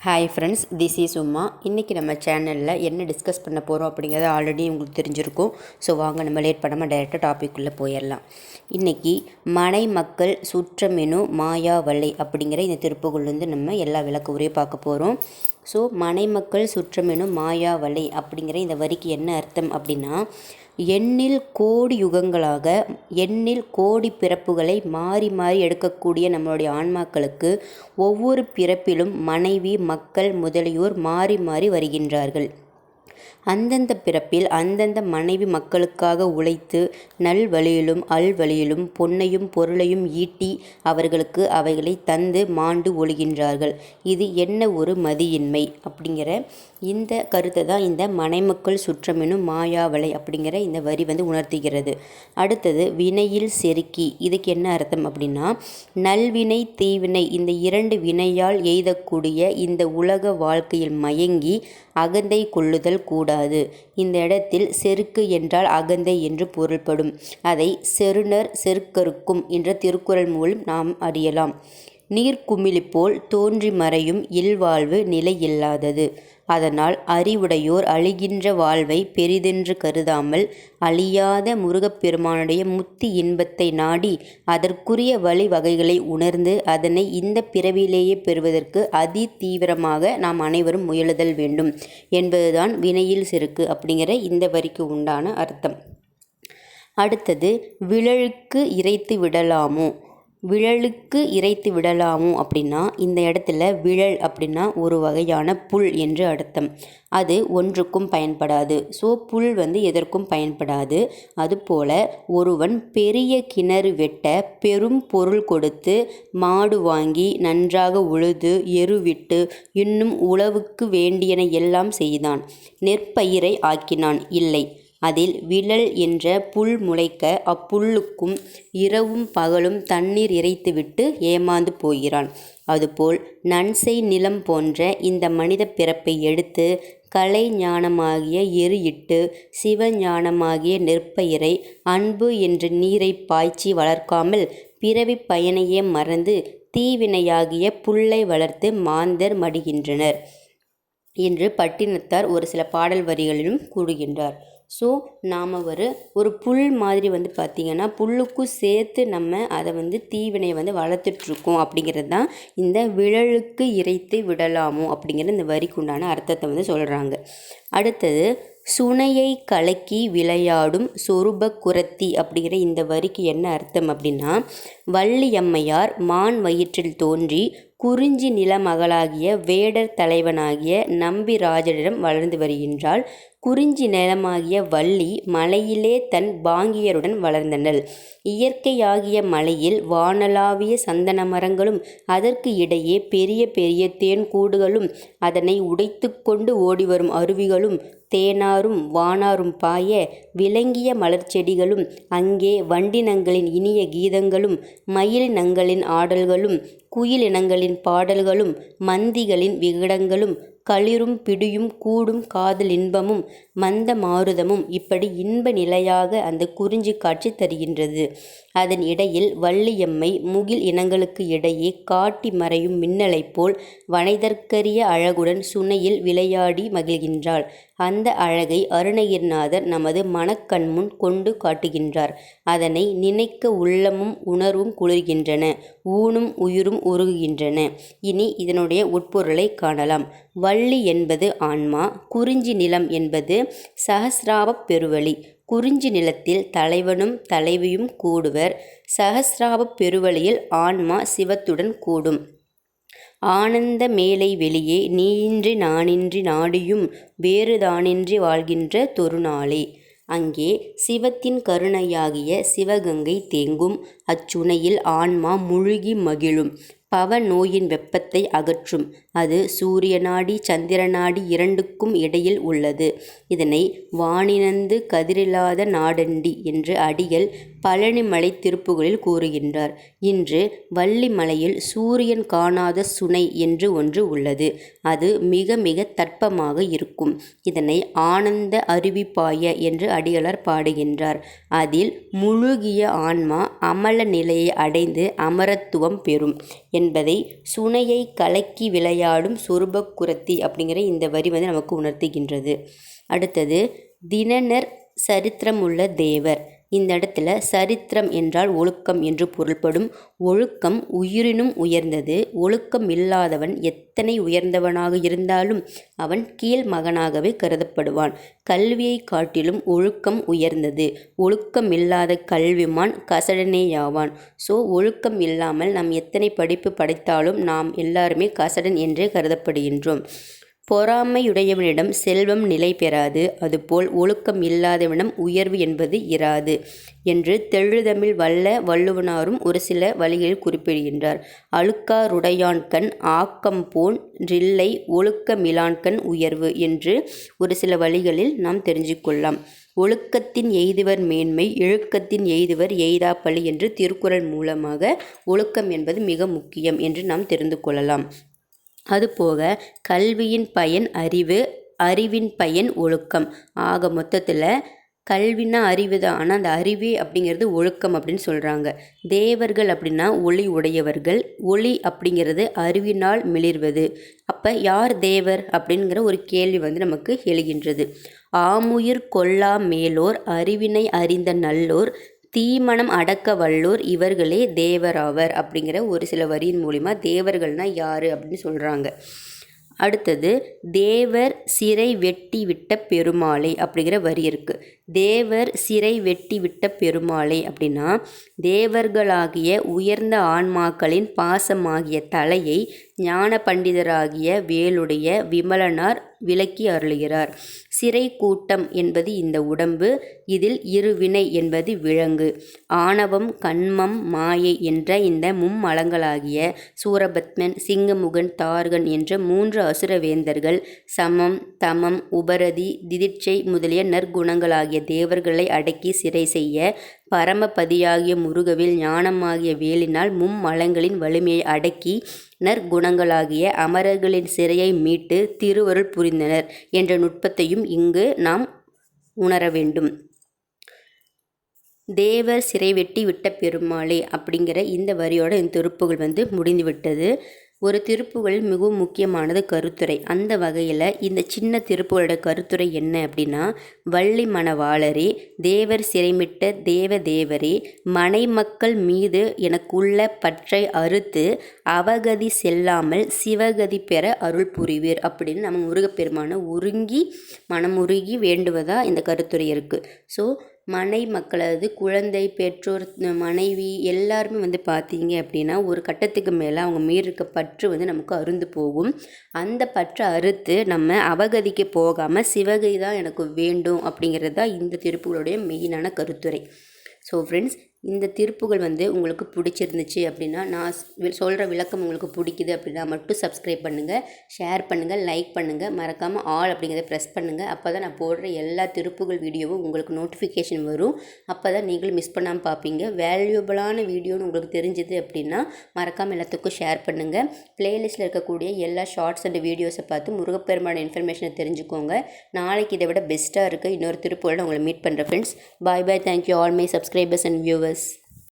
Hi friends this is Uma இன்றைக்கி நம்ம சேனலில் என்ன டிஸ்கஸ் பண்ண போகிறோம் அப்படிங்கிறது ஆல்ரெடி உங்களுக்கு தெரிஞ்சிருக்கும். ஸோ வாங்க நம்ம லேட் பண்ணாமல் டைரெக்டாக டாபிக்குள்ளே போயிடலாம் இன்றைக்கி மனை மக்கள் சுற்றமெனு மாயாவலை அப்படிங்கிற இந்த திருப்புகள்லேருந்து நம்ம எல்லா விளக்க உரையும் பார்க்க போகிறோம் ஸோ மனை மக்கள் சுற்றமெனும் மாயாவலை அப்படிங்கிற இந்த வரிக்கு என்ன அர்த்தம் அப்படின்னா எண்ணில் கோடி யுகங்களாக எண்ணில் கோடி பிறப்புகளை மாறி மாறி எடுக்கக்கூடிய நம்மளுடைய ஆன்மாக்களுக்கு ஒவ்வொரு பிறப்பிலும் மனைவி மக்கள் முதலியோர் மாறி மாறி வருகின்றார்கள். அந்தந்த பிறப்பில் அந்தந்த மனைவி மக்களுக்காக உழைத்து நல் வழியிலும் அல்வழியிலும் பொன்னையும் பொருளையும் ஈட்டி அவர்களுக்கு அவைகளை தந்து மாண்டு ஒழுகின்றார்கள். இது என்ன ஒரு மதியின்மை? அப்படிங்கிற இந்த கருத்தை தான் இந்த மனைமக்கள் சுற்றமெனும் மாயாவலை அப்படிங்கிற இந்த வரி வந்து உணர்த்துகிறது. அடுத்தது வினையில் செருக்கி. இதுக்கு என்ன அர்த்தம் அப்படின்னா நல்வினை தீவினை இந்த இரண்டு வினையால் எய்தக்கூடிய இந்த உலக வாழ்க்கையில் மயங்கி அகந்தை கொள்ளுதல் கூடாது. இந்த இடத்தில் செருக்கு என்றால் அகந்தை என்று பொருள்படும். அதை செருணர் செருக்கருக்கும் என்ற திருக்குறள் மூலம் நாம் அறியலாம். நீர்க்குமிழி போல் தோன்றி மறையும் இல்வாழ்வு நிலையில்லாதது அதனால் அறிவுடையோர் அழிகின்ற வாழ்வை பெரிதென்று கருதாமல் அழியாத முருகப்பெருமானுடைய முத்தி இன்பத்தை நாடி அதற்குரிய வழி வகைகளை உணர்ந்து அதனை இந்த பிறவியிலேயே பெறுவதற்கு அதி தீவிரமாக நாம் அனைவரும் முயலுதல் வேண்டும் என்பதுதான் வினையில் செருக்கு அப்படிங்கிற இந்த வரிக்கு உண்டான அர்த்தம். அடுத்தது விழலுக்கு இறைத்து விடலாமோ? விழலுக்கு இறைத்து விடலாமோ அப்படின்னா இந்த இடத்துல விழல் அப்படின்னா ஒரு வகையான புல் என்று அர்த்தம். அது ஒன்றுக்கும் பயன்படாது. ஸோ புல் வந்து எதற்கும் பயன்படாது. அதுபோல் ஒருவன் பெரிய கிணறு வெட்ட பெரும் பொருள் கொடுத்து மாடு வாங்கி நன்றாக உழுது எருவிட்டு இன்னும் உழவுக்கு வேண்டியன எல்லாம் செய்தான். நெற்பயிரை ஆக்கினான். இல்லை. அதில் விழல் என்ற புல் முளைக்க அப்புல்லுக்கும் இரவும் பகலும் தண்ணீர் இறைத்துவிட்டு ஏமாந்து போகிறான். அதுபோல் நன்செய் நிலம் போன்ற இந்த மனித பிறப்பை எடுத்து கலை ஞானமாகிய எரு இட்டு சிவஞானமாகிய நெற்பயிரை அன்பு என்ற நீரை பாய்ச்சி வளர்க்காமல் பிறவி பயனையே மறந்து தீவினையாகிய புல்லை வளர்த்து மாந்தர் மடிகின்றனர் என்று பட்டினத்தார் ஒரு சில பாடல் வரிகளிலும் கூறுகின்றார். ஸோ நாம் ஒரு ஒரு புல் மாதிரி வந்து பார்த்திங்கன்னா புல்லுக்கும் சேர்த்து நம்ம அதை வந்து தீவினை வந்து வளர்த்துட்ருக்கோம் அப்படிங்கிறது தான் இந்த விழலுக்கு இறைத்து விடலாமோ அப்படிங்கிற இந்த வரிக்குண்டான அர்த்தத்தை வந்து சொல்கிறாங்க அடுத்தது சுனையை கலக்கி விளையாடும் சொரூப குரத்தி அப்படிங்கிற இந்த வரிக்கு என்ன அர்த்தம் அப்படின்னா வள்ளியம்மையார் மான் வயிற்றில் தோன்றி குறிஞ்சி நிலமகளாகிய வேடர் தலைவனாகிய நம்பி ராஜனிடம் வளர்ந்து வருகின்றாள். குறிஞ்சி நிலமாகிய வள்ளி மலையிலே தன் பாங்கியருடன் வளர்ந்தனள். இயற்கையாகிய மலையில் வானலாவிய சந்தன மரங்களும் அதற்கு இடையே பெரிய பெரிய தேன் கூடுகளும் அதனை உடைத்து கொண்டு ஓடிவரும் அருவிகளும் தேனாரும் வானாரும் பாய விளங்கிய மலர்ச்செடிகளும் அங்கே வண்டினங்களின் இனிய கீதங்களும் மயிலினங்களின் ஆடல்களும் குயிலினங்களின் பாடல்களும் மந்திகளின் விகடங்களும் களிரும் பிடியும் கூடும் காதல் இன்பமும் மந்த மாருதமும் இப்படி இன்ப நிலையாக அந்த குறிஞ்சி காட்சி தருகின்றது. அதன் இடையில் வள்ளியம்மை முகில் இனங்களுக்கு இடையே காட்டி மறையும் மின்னலைப் போல் வனைதற்கரிய அழகுடன் சுனையில் விளையாடி மகிழ்கின்றாள். அந்த அழகை அருணகிரிநாதர் நமது மனக்கண்முன் கொண்டு காட்டுகின்றார். அதனை நினைக்க உள்ளமும் உணர்வும் குளிர்கின்றன ஊனும் உயிரும் உருகுகின்றன. இனி இதனுடைய உட்பொருளை காணலாம். வள்ளி என்பது ஆன்மா குறிஞ்சி நிலம் என்பது சஹசிராபப் பெருவழி. குறிஞ்சி நிலத்தில் தலைவனும் தலைவியும் கூடுவர். சஹசிராபப் பெருவழியில் ஆன்மா சிவத்துடன் கூடும். ஆனந்த மேலை வெளியே நீயின்றி நானின்றி நாடியும் வேறுதானின்றி வாழ்கின்ற தொருநாளே. அங்கே சிவத்தின் கருணையாகிய சிவகங்கை தேங்கும். அச்சுனையில் ஆன்மா முழுகி மகிழும். பவ நோயின் வெப்பத்தை அகற்றும். அது சூரிய நாடி சந்திர நாடி இரண்டுக்கும் இடையில் உள்ளது. இதனை வானினந்து கதிரில்லாத நாடண்டி என்று அடிகள் பழனிமலை திருப்புகளில் கூறுகின்றார். இன்று வள்ளிமலையில் சூரியன் காணாத சுனை என்று ஒன்று உள்ளது. அது மிக மிக தட்பமாக இருக்கும். இதனை ஆனந்த அருவிப்பாய என்று அடிகளார் பாடுகின்றார். அதில் முழுகிய ஆன்மா அமல நிலையை அடைந்து அமரத்துவம் பெறும் என்பதை சுனையை கலக்கி விளையாடும் சொருபக்குரத்தி அப்படிங்கிற இந்த வரி வந்து நமக்கு உணர்த்துகின்றது. அடுத்தது தினனர் சரித்திரமுள்ள தேவர். இந்த இடத்துல சரித்திரம் என்றால் ஒழுக்கம் என்று பொருள்படும். ஒழுக்கம் உயிரினும் உயர்ந்தது. ஒழுக்கம் இல்லாதவன் எத்தனை உயர்ந்தவனாக இருந்தாலும் அவன் கீழ் மகனாகவே கருதப்படுவான். கல்வியை காட்டிலும் ஒழுக்கம் உயர்ந்தது. ஒழுக்கம் இல்லாத கல்விமான் கசடனேயாவான். ஸோ ஒழுக்கம் இல்லாமல் நாம் எத்தனை படிப்பு படித்தாலும் நாம் எல்லாருமே கசடன் என்றே கருதப்படுகின்றோம். பொறாமையுடையவனிடம் செல்வம் நிலை பெறாது அதுபோல் ஒழுக்கம் இல்லாதவனிடம் உயர்வு என்பது இராது என்று தெழுதமிழ் வல்ல வள்ளுவனாரும் ஒரு சில வழிகளில் குறிப்பிடுகின்றார். அழுக்காருடையான்கண் ஆக்கம் போன் ரில்லை ஒழுக்கமிலான்கண் உயர்வு என்று ஒரு சில வழிகளில் நாம் தெரிஞ்சுக்கொள்ளலாம். ஒழுக்கத்தின் எய்துவர் மேன்மை இழுக்கத்தின் எய்துவர் எய்தாப்பழி என்று திருக்குறள் மூலமாக ஒழுக்கம் என்பது மிக முக்கியம் என்று நாம் தெரிந்து கொள்ளலாம். அதுபோக கல்வியின் பயன் அறிவு அறிவின் பயன் ஒழுக்கம். ஆக மொத்தத்தில் கல்வினா அறிவு தான். ஆனால் அந்த அறிவு அப்படிங்கிறது ஒழுக்கம் அப்படின்னு சொல்கிறாங்க தேவர்கள் அப்படின்னா ஒளி உடையவர்கள். ஒளி அப்படிங்கிறது அறிவினால் மிளிர்வது. அப்போ யார் தேவர் அப்படிங்கிற ஒரு கேள்வி வந்து நமக்கு எழுகின்றது. ஆமுயிர் கொல்லா மேலோர் அறிவினை அறிந்த நல்லோர் தீமணம் அடக்க வல்லோர் இவர்களே தேவராவர் அப்படிங்கிற ஒரு சில வரியின் மூலிமா தேவர்கள்னால் யார் அப்படின்னு சொல்கிறாங்க அடுத்தது தேவர் சிறை வெட்டி விட்ட பெருமாளை அப்படிங்கிற வரி இருக்குது தேவர் சிறை வெட்டி விட்ட பெருமாளை அப்படின்னா தேவர்களாகிய உயர்ந்த ஆன்மாக்களின் பாசமாகிய தலையை ஞான பண்டிதராகிய வேலுடைய விமலனார் விளக்கி அருளுகிறார். சிறை கூட்டம் என்பது இந்த உடம்பு இதில் இருவினை என்பது விலங்கு. ஆணவம் கண்மம் மாயை என்ற இந்த மும்மலங்களாகிய சூரபத்மன் சிங்கமுகன் தார்கன் என்ற மூன்று அசுரவேந்தர்கள் சமம் தமம் உபரதி திதிட்சை முதலிய நற்குணங்களாகிய தேவர்களை அடக்கி சிறை செய்ய பரமபதியாகிய முருகவில் ஞானமாகிய வேலினால் மும்மலங்களின் வலிமையை அடக்கி நற்குணங்களாகிய அமரர்களின் சிறையை மீட்டு திருவருள் புரிந்தனர் என்ற நுட்பத்தையும் இங்கு நாம் உணர வேண்டும். தேவர் சிறை வெட்டி விட்ட பெருமாளே அப்படிங்கிற இந்த வரியோட இந்த திருப்புகள் வந்து முடிந்துவிட்டது. ஒரு திருப்புகள் மிகவும் முக்கியமானது கருத்துரை. அந்த வகையில் இந்த சின்ன திருப்புகளோட கருத்துரை என்ன அப்படின்னா வள்ளி மணவாளரே தேவர் சிறைமிட்ட தேவ தேவரே மனை மக்கள் மீது எனக்குள்ள பற்றை அறுத்து அவகதி செல்லாமல் சிவகதி பெற அருள் புரிவீர் அப்படின்னு நம்ம முருகப்பெருமானை உருங்கி மனமுருகி வேண்டுவதாக இந்த கருத்துரை இருக்குது ஸோ மனை மக்களது குழந்தை பெற்றோர் மனைவி எல்லாருமே வந்து பார்த்தீங்க அப்படின்னா ஒரு கட்டத்துக்கு மேலே அவங்க மீறிருக்க பற்று வந்து நமக்கு அருந்து போகும். அந்த பற்றை அறுத்து நம்ம அவகதிக்கு போகாமல் சிவகதி தான் எனக்கு வேண்டும் அப்படிங்கிறது தான் இந்த திருப்புகளுடைய மெயினான கருத்துரை. ஸோ ஃப்ரெண்ட்ஸ் இந்த திருப்புகள் வந்து உங்களுக்கு பிடிச்சிருந்துச்சு அப்படின்னா நான் சொல்கிற விளக்கம் உங்களுக்கு பிடிக்குது அப்படின்னா மட்டும் சப்ஸ்கிரைப் பண்ணுங்கள் ஷேர் பண்ணுங்கள் லைக் பண்ணுங்கள் மறக்காமல் ஆல் அப்படிங்கிறத ப்ரெஸ் பண்ணுங்கள் அப்போ தான் நான் போடுற எல்லா திருப்புகள் வீடியோவும் உங்களுக்கு நோட்டிஃபிகேஷன் வரும். அப்போ தான் நீங்களும் மிஸ் பண்ணாமல் பார்ப்பீங்க வேல்யூபிளான வீடியோன்னு உங்களுக்கு தெரிஞ்சுது அப்படின்னா மறக்காமல் எல்லாத்துக்கும் ஷேர் பண்ணுங்கள் ப்ளேலிஸ்ட்டில் இருக்கக்கூடிய எல்லா ஷார்ட்ஸ் அண்ட் வீடியோஸை பார்த்து முருகப்பெருமான இன்ஃபர்மேஷனை தெரிஞ்சுக்கோங்க. நாளைக்கு இதை விட பெஸ்ட்டாக இருக்குது இன்னொரு திருப்புகளை உங்களை மீட் பண்ணுறேன் friends bye bye thank you all my subscribers and viewers members.